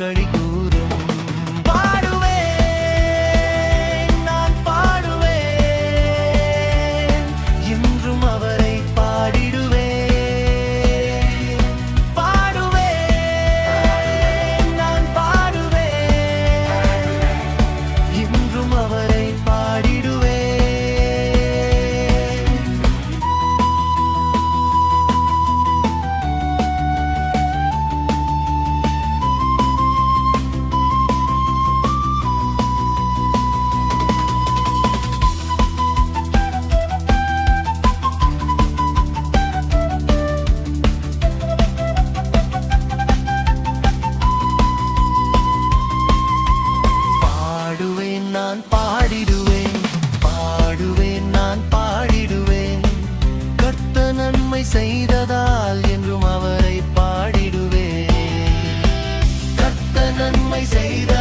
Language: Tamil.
ಕಡಿಗೆ நன்மை செய்ததால் என்றும் அவரை பாடிடுவேன். கத்த நன்மை செய்த